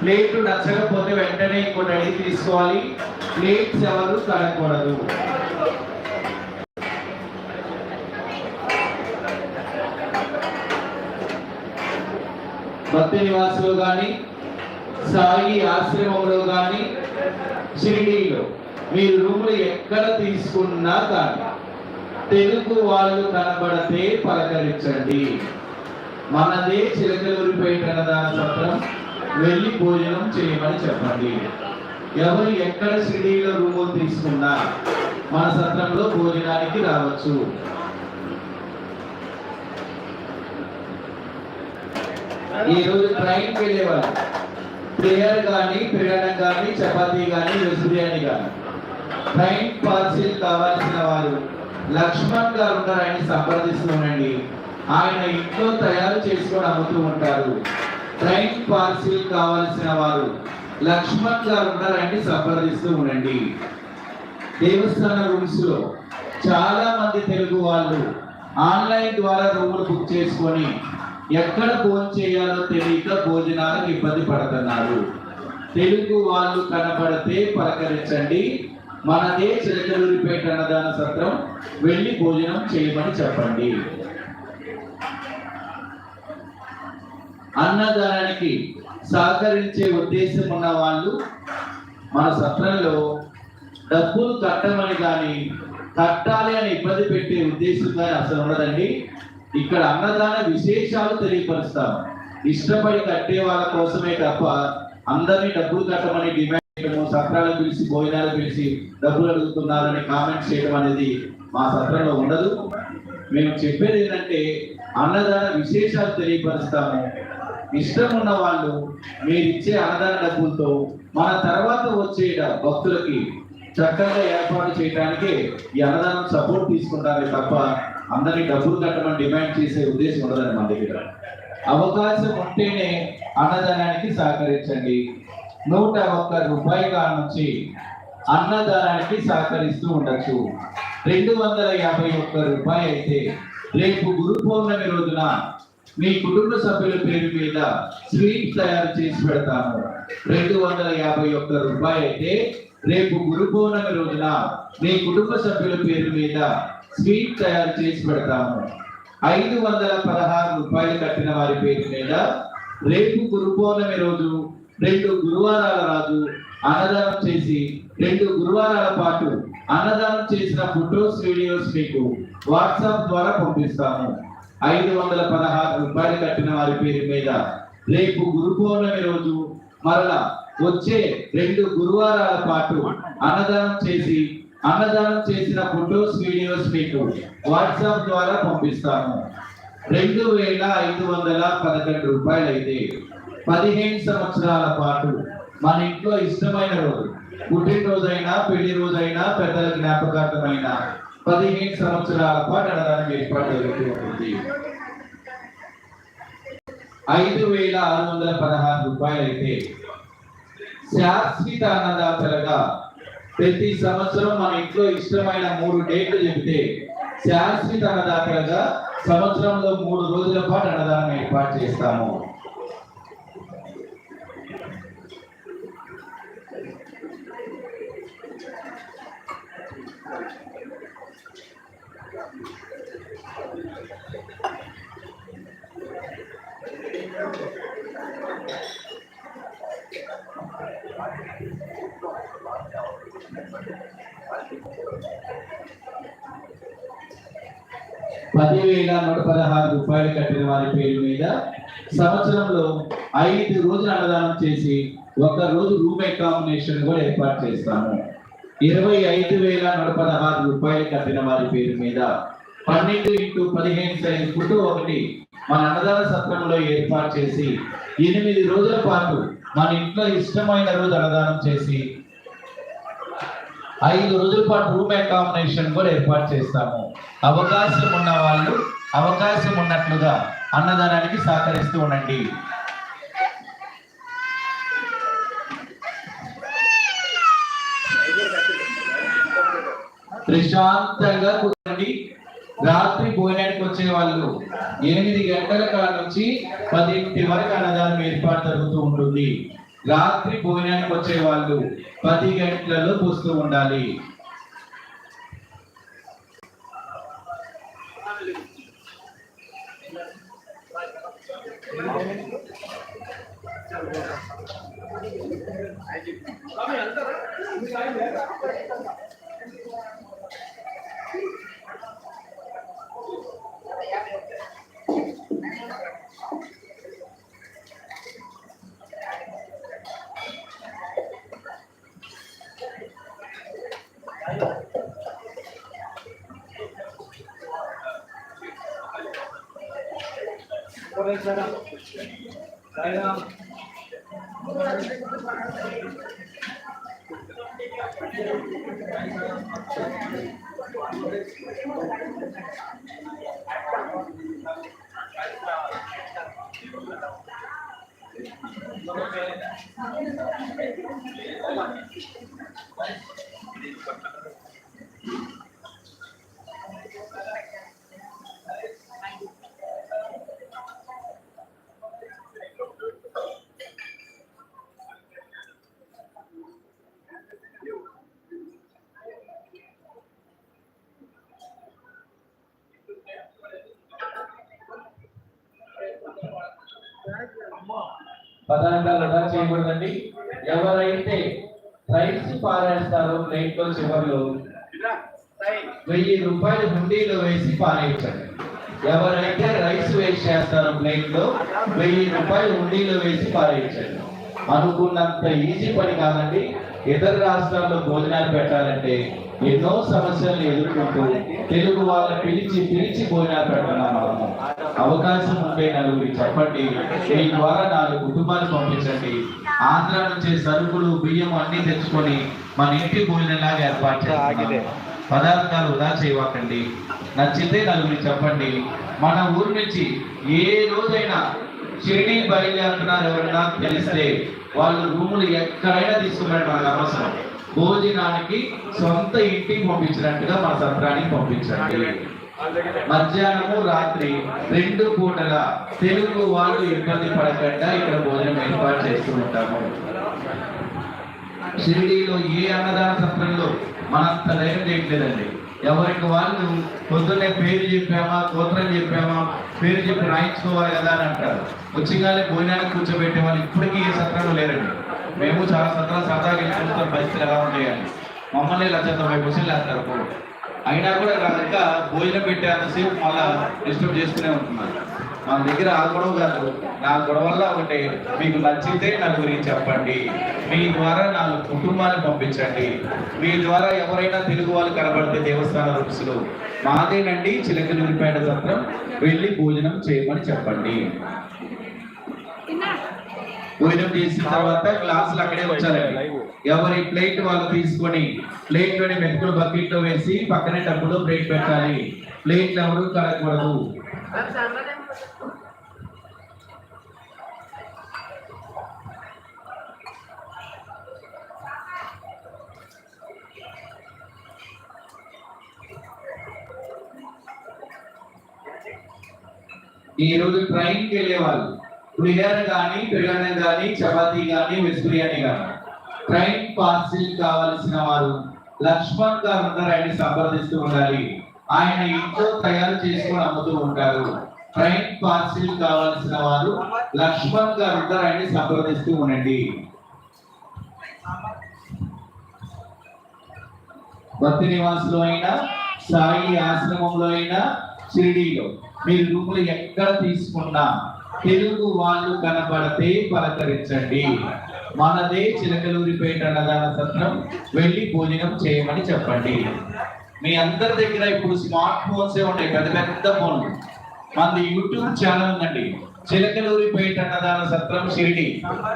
Plate నచ్చకపోతే వెంటనే ఇంకోటి అడిగి తీసుకోవాలి. ప్లేట్స్ ఎవరు తడకూడదు భక్తి నివాసులు కానీ సాయి ఆశ్రమంలో కానీ షిరిడీలో మీరు రూములు ఎక్కడ తీసుకున్నా కానీ తెలుగు వాళ్ళు కనబడితే పలకరించండి. మనదే చిలకలూరిపేట సత్రం. వెళ్ళి భోజనం చేయమని చెప్పండి. ఎవరు ఎక్కడ షిరిడీలో రూములు తీసుకున్నా మన సత్రంలో భోజనానికి రావచ్చు. ఈ రోజు ట్రైన్ వెళ్ళేవాళ్ళు. ప్రేయర్ కానీ పిరడం కానీ చపాతీ కానీ వెజ్ బిర్యానీ కానీ ట్రైన్ పార్సిల్ కావాల్సిన వారు లక్ష్మణ్ గారు ఉన్నారు ఆయన సంప్రదిస్తూ ఉండండి ఆయన ఇంట్లో తయారు చేసుకొని అమ్ముతూ ఉంటారు. ట్రైన్ పార్సిల్ కావాల్సిన వారు లక్ష్మణ్ గారు ఉన్నారు సంప్రదిస్తూ ఉండండి. దేవస్థాన రూమ్స్లో చాలా మంది తెలుగు వాళ్ళు ఆన్లైన్ ద్వారా రూములు బుక్ చేసుకొని ఎక్కడ భోజనం చేయాలో తెలియక భోజనాలకు ఇబ్బంది పడుతున్నారు. తెలుగు వాళ్ళు కనబడితే పలకరించండి. మనదే చిలకలూరిపేట అన్నదాన సత్రం వెళ్ళి భోజనం చేయమని చెప్పండి. అన్నదానానికి సహకరించే ఉద్దేశం ఉన్న వాళ్ళు మన సత్రంలో డబ్బులు కట్టమని కానీ కట్టాలి అని ఇబ్బంది పెట్టే ఉద్దేశం కానీ అసలు ఉండదండి. ఇక్కడ అన్నదాన విశేషాలు తెలియపరుస్తాం. ఇష్టపడి కట్టే వాళ్ళ కోసమే తప్ప అందరినీ డబ్బులు కట్టమని డిమాండ్ చేయడము సత్రాలు పిలిచి భోజనాలు పిలిచి డబ్బులు అడుగుతున్నారని కామెంట్ చేయడం అనేది మా సత్రంలో ఉండదు. మేము చెప్పేది ఏంటంటే అన్నదాన విశేషాలు తెలియపరుస్తాము. ఇష్టం ఉన్న వాళ్ళు మీరు ఇచ్చే అన్నదాన డబ్బులతో మన తర్వాత వచ్చే భక్తులకి చక్కగా ఏర్పాటు చేయడానికి ఈ అన్నదానం సపోర్ట్ తీసుకుంటారే తప్ప అందరినీ డబ్బులు కట్టమని డిమాండ్ చేసే ఉద్దేశం ఉండదండి మన దగ్గర. అవకాశం ఉంటేనే అన్నదానానికి సహకరించండి. నూట ఒక్క రూపాయల నుంచి అన్నదానానికి సహకరిస్తూ ఉండొచ్చు. రెండు వందల యాభై ఒక్క రూపాయి అయితే రేపు గురు పౌర్ణమి రోజున మీ కుటుంబ సభ్యుల పేరు మీద స్వీట్ తయారు చేసి పెడతాను. రెండు వందల యాభై ఒక్క రూపాయి అయితే రేపు గురు పౌర్ణమి రోజున మీ కుటుంబ సభ్యుల పేరు మీద స్వీట్ తయారు చేసి పెడతాము ఐదు వందల పదహారు రూపాయలు కట్టిన వారి పేరు మీద రేపు గురు పౌర్ణమి రోజు రెండు గురువారాల రాజు అన్నదానం చేసి రెండు గురువారాల పాటు అన్నదానం చేసిన ఫొటోస్ వీడియోస్ మీకు వాట్సాప్ ద్వారా పంపిస్తాము ఐదు వందల పదహారు రూపాయలు కట్టిన వారి పేరు మీద రేపు గురు పౌర్ణమి రోజు మరలా వచ్చే రెండు గురువారాల పాటు అన్నదానం చేసి అన్నదానం చేసిన ఫొటోస్ వీడియోస్ మీకు వాట్సాప్ ద్వారా పంపిస్తాము రెండు వేల ఐదు వందల పదకొండు రూపాయలు అయితే పదిహేను సంవత్సరాల పాటు మన ఇంట్లో ఇష్టమైన రోజు. పుట్టినరోజైనా పెళ్ళి రోజైనా పెద్దల జ్ఞాపకార్థమైన పదిహేను సంవత్సరాల పాటు అన్నదానం ఏర్పాటు జరుగుతుంది ఉంటుంది. ఐదు వేల ఆరు వందల పదహారు రూపాయలు అయితే శాశ్వత అన్నదాతలుగా ప్రతి సంవత్సరం మన ఇంట్లో ఇష్టమైన మూడు డేట్లు చెబితే శాశ్వత అన్నదాతలుగా సంవత్సరంలో మూడు రోజుల పాటు అన్నదానం ఏర్పాటు చేస్తాము. పదివేల నూట పదహారు రూపాయలు కట్టిన వారి పేరు మీద సంవత్సరంలో ఐదు రోజులు అన్నదానం చేసి ఒక రోజు రూమ్ కాంబినేషన్ కూడా ఏర్పాటు చేస్తాము. ఇరవై ఐదు వేల నూట పదహారు రూపాయలు కట్టిన వారి పేరు మీద పన్నెండు ఇంటూ పదిహేను సైజు ఫుడ్ ఒకటి మన అన్నదాన సత్రంలో ఏర్పాటు చేసి ఎనిమిది రోజుల పాటు మన ఇంట్లో ఇష్టమైన రోజు అన్నదానం చేసి ఐదు రోజుల పాటు రూమ్ అకామిడేషన్ కూడా ఏర్పాటు చేస్తాము. అవకాశం ఉన్న వాళ్ళు అవకాశం ఉన్నట్లుగా అన్నదానానికి సహకరిస్తూ ఉండండి. ప్రశాంతంగా కూర్చోండి. రాత్రి భోజనానికి వచ్చే వాళ్ళు ఎనిమిది గంటల కాడ నుంచి పదింటి వరకు అన్నదానం ఏర్పాటు జరుగుతూ ఉంటుంది. రాత్రి భోజనానికి వచ్చే వాళ్ళు పది గంటలలో పూస్తూ ఉండాలి. అరవై సార్ పదార్థాలు అలా చేయకూడదండి. ఎవరైతే రైస్ పారేస్తారో ప్లేట్లో చివరిలో వెయ్యి రూపాయలు హుండీలో వేసి పారేయించండి ఎవరైతే రైస్ వేస్ట్ చేస్తారో ప్లేట్లో వెయ్యి రూపాయలు హుండీలో వేసి పారేయించండి అనుకున్నంత ఈజీ పని కాదండి. ఇతర రాష్ట్రాల్లో భోజనాలు పెట్టాలంటే ఎన్నో సమస్యలను ఎదుర్కొంటూ తెలుగు వాళ్ళ పిలిచి పిలిచి భోజనాలు పెడుతున్నాం అవకాశం ఉంటే నలుగురికి చెప్పండి. మీ ద్వారా నాలుగు కుటుంబాలు పంపించండి. ఆంధ్ర నుంచి సరుకులు బియ్యం అన్ని తెచ్చుకొని మన ఇంటి భోజనంలాగా ఏర్పాటు చేస్తున్నాము పదార్థాలు వృధా చేయవాకండి. నచ్చితే నలుగురికి చెప్పండి. మన ఊరు నుంచి ఏ రోజైనా షిరిడి బయలుదేరుతున్నారు ఎవరైనా తెలిస్తే వాళ్ళు రూములు ఎక్కడైనా తీసుకున్నట్టు వాళ్ళ అవసరం భోజనానికి సొంత ఇంటికి పంపించినట్టుగా మన సత్రానికి పంపించండి. మధ్యాహ్నము రాత్రి రెండు పూటల తెలుగు వాళ్ళు ఇబ్బంది పడకుండా ఇక్కడ భోజనం ఏర్పాటు చేస్తూ ఉంటాము. షిరిడీలో ఏ అన్నదాన సత్రంలో మనంత ధైర్యం చేయట్లేదండి. ఎవరికి వాళ్ళు పొద్దున్నే పేరు చెప్పామా గోత్రం చెప్పామా పేరు చెప్పి రాయించుకోవాలి కదా అని అంటారు. వచ్చిగానే భోజనానికి కూర్చోబెట్టే వాళ్ళు ఇప్పటికీ ఏ సత్రంలో లేరండి. మేము చాలా సత్రాలు సరదాగా వెళ్ళిపోతున్న పరిస్థితులు ఎలా ఉంటాయండి మమ్మల్ని లక్ష తొంభై క్వశ్చన్లు వేస్తారు అయినా కూడా ఇంకా భోజనం పెట్టేంతసేపు మళ్ళా డిస్టర్బ్ చేస్తూనే ఉంటున్నారు. మన దగ్గర ఆ గొడవ కాదు. నా గొడవల్ల ఒకటి మీకు నచ్చితే గురించి చెప్పండి. మీ ద్వారా నా కుటుంబాన్ని పంపించండి. మీ ద్వారా ఎవరైనా తెలుగు వాళ్ళు కనబడితే దేవస్థాన రూప్స్లో మాదేనండి చిలకలూరిపేట సత్రం. వెళ్ళి భోజనం చేయమని చెప్పండి. భోజనం చేసిన తర్వాత గ్లాసులు అక్కడే వచ్చారండి ఎవరి ప్లేట్ వాళ్ళు తీసుకొని ప్లేట్లోని మెతుకులు బకెట్లో వేసి పక్కనే డబ్బులు ప్లేట్ పెట్టాలి. ప్లేట్లు ఎవరు కలగకూడదు ఈ రోజు ట్రైన్కి వెళ్ళే వాళ్ళు పులిహోర కానీ పెరుగన్నం కానీ చపాతీ కానీ వెజ్ బిర్యానీ కానీ ట్రైన్ పార్సిల్ కావాల్సిన వారు లక్ష్మణ్ గారు ఉన్నారు ఆయన సంప్రదిస్తూ ఉండాలి. ఆయన ఇంట్లో తయారు చేసుకొని అమ్ముతూ ఉంటారు. ట్రైన్ పార్సిల్ కావాల్సిన వారు లక్ష్మణ్ గారు ఉన్నారు ఆయన సంప్రదిస్తూ ఉండండి. భక్తి నివాసులో అయినా సాయి ఆశ్రమంలో అయినా షిరిడీలో. మీరు రూములు ఎక్కడ తీసుకున్నా తెలుగు వాళ్ళు కనబడితే పలకరించండి. మనదే చిలకలూరిపేట అన్నదాన సత్రం వెళ్ళి భోజనం చేయమని చెప్పండి. మీ అందరి దగ్గర ఇప్పుడు స్మార్ట్ ఫోన్స్ ఉన్నాయి పెద్ద పెద్ద ఫోన్లు. మనది యూట్యూబ్ ఛానల్ ఉందండి. చిలకలూరిపేట అన్నదాన సత్రం షిరిడి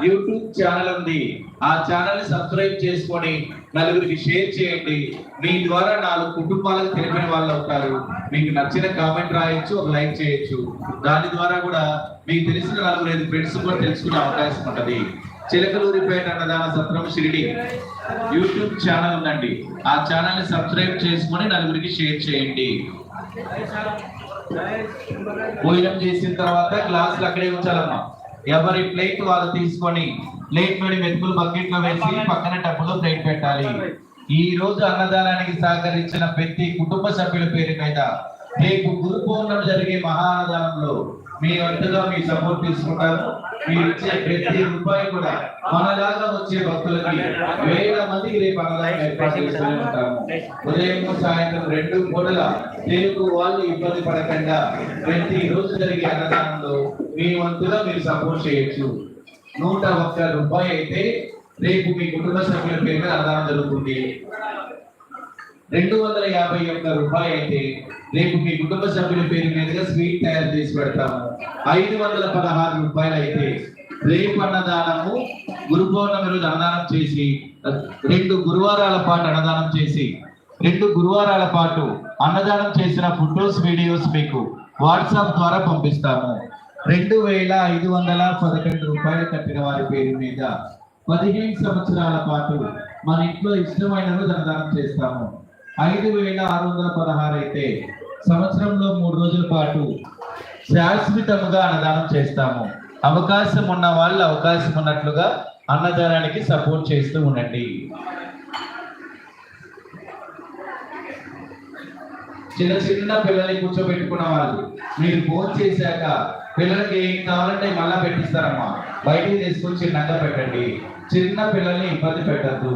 యూట్యూబ్ ఛానల్ ఉంది. ఆ ఛానల్ని సబ్స్క్రైబ్ చేసుకొని నలుగురికి షేర్ చేయండి. మీ ద్వారా నాలుగు కుటుంబాలకు తెలిపిన వాళ్ళు అవుతారు. మీకు నచ్చిన కామెంట్ రాయొచ్చు ఒక లైక్ చేయొచ్చు. దాని ద్వారా కూడా మీకు తెలిసిన నలుగురు ఐదు ఫ్రెండ్స్ కూడా తెలుసుకునే అవకాశం ఉంటది. చిలకలూరిపేట అన్నదాన సత్రం షిరిడి యూట్యూబ్ ఛానల్ ఉందండి. ఆ ఛానల్ని సబ్స్క్రైబ్ చేసుకొని నలుగురికి షేర్ చేయండి. భోజనం చేసిన తర్వాత గ్లాసులు అక్కడే ఉంచాలమ్మా. ఎవరి ప్లేట్ వాళ్ళు తీసుకొని ప్లేట్లోని మెతుకులు బకెట్లో వేసి పక్కన టబ్బులో ప్లేట్ పెట్టాలి. ఈ రోజు అన్నదానానికి సహకరించిన ప్రతి కుటుంబ సభ్యుల పేరు మీద రేపు గురు జరిగే మహా అన్నదానంలో మీ వంతుగా మీ సపోర్ట్ తీసుకుంటారు. మీరు ఇచ్చే ప్రతి రూపాయి కూడా మనలాగా వచ్చే భక్తులకి వేల మందికి రేపు అన్నదానం ఏర్పాటు చేస్తూనే ఉంటాము. ఉదయం సాయంత్రం రెండు పూటల తెలుగు వాళ్ళు ఇబ్బంది పడకుండా ప్రతి రోజు జరిగే అన్నదానంలో మీ వంతుగా మీరు సపోర్ట్ చేయొచ్చు. నూట ఒక్క రూపాయి అయితే రేపు మీ కుటుంబ సభ్యుల పేరు మీద అన్నదానం జరుగుతుంది. రెండు వందల యాభై ఒక్క రూపాయి అయితే రేపు మీ కుటుంబ సభ్యుల పేరు మీదుగా స్వీట్ తయారు చేసి పెడతాము. ఐదు వందల పదహారు రూపాయలు అయితే రేపు అన్నదానము గురు పౌర్ణమి రోజు అన్నదానం చేసి రెండు గురువారాల పాటు అన్నదానం చేసి రెండు గురువారాల పాటు అన్నదానం చేసిన ఫొటోస్ వీడియోస్ మీకు వాట్సాప్ ద్వారా పంపిస్తాము. రెండు వేల ఐదు వందల పదకొండు రూపాయలు కట్టిన వారి పేరు మీద పదిహేను సంవత్సరాల పాటు మన ఇంట్లో ఇష్టమైన అన్నదానం చేస్తాము. ఐదు వేల ఆరు వందల పదహారు అయితే సంవత్సరంలో మూడు రోజుల పాటు శాశ్వతముగా అన్నదానం చేస్తాము. అవకాశం ఉన్న వాళ్ళు అవకాశం ఉన్నట్లుగా అన్నదానానికి సపోర్ట్ చేస్తూ ఉండండి. చిన్న చిన్న పిల్లల్ని కూర్చోబెట్టుకున్న వాళ్ళు మీరు ఫోన్ చేశాక పిల్లలకి ఏం కావాలంటే మళ్ళా పెట్టిస్తారమ్మా. బయటికి తీసుకొని చిన్నగా పెట్టండి. చిన్న పిల్లల్ని ఇబ్బంది పెట్టద్దు.